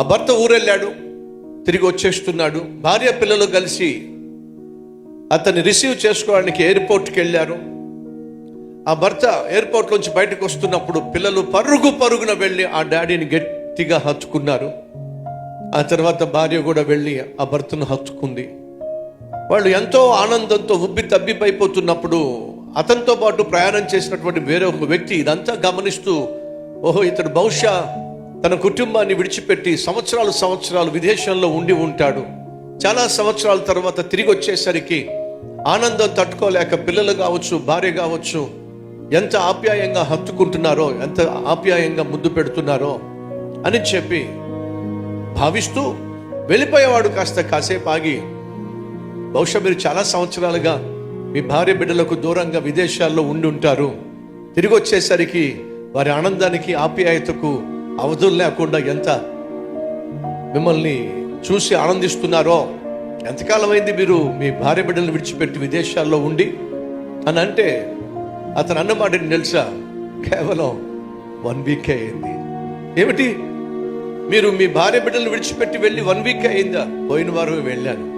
ఆ భర్త ఊరెళ్ళాడు తిరిగి వచ్చేస్తున్నాడు. భార్య పిల్లలు కలిసి అతన్ని రిసీవ్ చేసుకోవడానికి ఎయిర్పోర్ట్కి వెళ్ళారు ఆ భర్త ఎయిర్పోర్ట్ నుంచి బయటకు వస్తున్నప్పుడు పిల్లలు పరుగు పరుగున వెళ్ళి ఆ డాడీని గట్టిగా హత్తుకున్నారు. ఆ తర్వాత భార్య కూడా వెళ్ళి ఆ భర్తను హత్తుకుంది. వాళ్ళు ఎంతో ఆనందంతో ఉబ్బి తబ్బిపోయిపోతున్నప్పుడు అతనితో పాటు ప్రయాణం చేసినటువంటి వేరే ఒక వ్యక్తి ఇదంతా గమనిస్తూ ఓహో ఇతడు బహుశా తన కుటుంబాన్ని విడిచిపెట్టి సంవత్సరాలు సంవత్సరాలు విదేశంలో ఉండి ఉంటాడు. చాలా సంవత్సరాల తర్వాత తిరిగి వచ్చేసరికి ఆనందం తట్టుకోలేక పిల్లలు కావచ్చు భార్య కావచ్చు ఎంత ఆప్యాయంగా హత్తుకుంటున్నారో ఎంత ఆప్యాయంగా ముద్దు పెడుతున్నారో అని చెప్పి భావిస్తూ వెళ్ళిపోయేవాడు కాస్త కాసేపు ఆగి బహుశా మీరు చాలా సంవత్సరాలుగా మీ భార్య బిడ్డలకు దూరంగా విదేశాల్లో ఉండి ఉంటారు. తిరిగి వచ్చేసరికి వారి ఆనందానికి ఆప్యాయతకు అవధులు లేకుండా ఎంత మిమ్మల్ని చూసి ఆనందిస్తున్నారో ఎంతకాలమైంది మీరు మీ భార్య బిడ్డలను విడిచిపెట్టి విదేశాల్లో ఉండి? అని అంటే అతను అన్నమాట ఏంటి తెలుసా కేవలం వన్ వీకే అయింది. ఏమిటి? మీరు మీ భార్య బిడ్డలను విడిచిపెట్టి వెళ్ళి వన్ వీక్ అయిందా? పోయిన వారు వెళ్ళాను.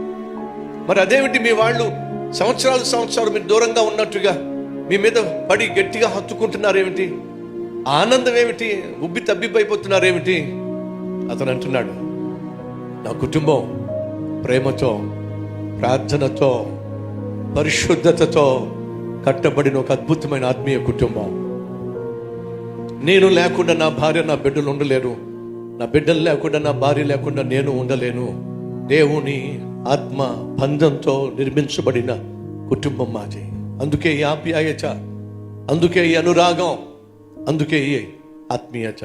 మరి అదేమిటి మీ వాళ్ళు సంవత్సరాలు సంవత్సరాలు మీరు దూరంగా ఉన్నట్టుగా మీ మీద పడి గట్టిగా హత్తుకుంటున్నారేమిటి? ఆనందం ఏమిటి ఉబ్బి తబ్బిబ్బైపోతున్నారేమిటి? అతను అంటున్నాడు నా కుటుంబం ప్రేమతో ప్రార్థనతో పరిశుద్ధతతో కట్టబడిన ఒక అద్భుతమైన ఆత్మీయ కుటుంబం. నేను లేకుండా నా భార్య నా బిడ్డలు ఉండలేరు. నా బిడ్డలు లేకుండా నా భార్య లేకుండా నేను ఉండలేను. దేవుని ఆత్మ బంధంతో నిర్మించబడిన కుటుంబం మాది. అందుకే ఈ ఆప్యాయత అందుకే ఈ అనురాగం అందుకే ఆత్మీయత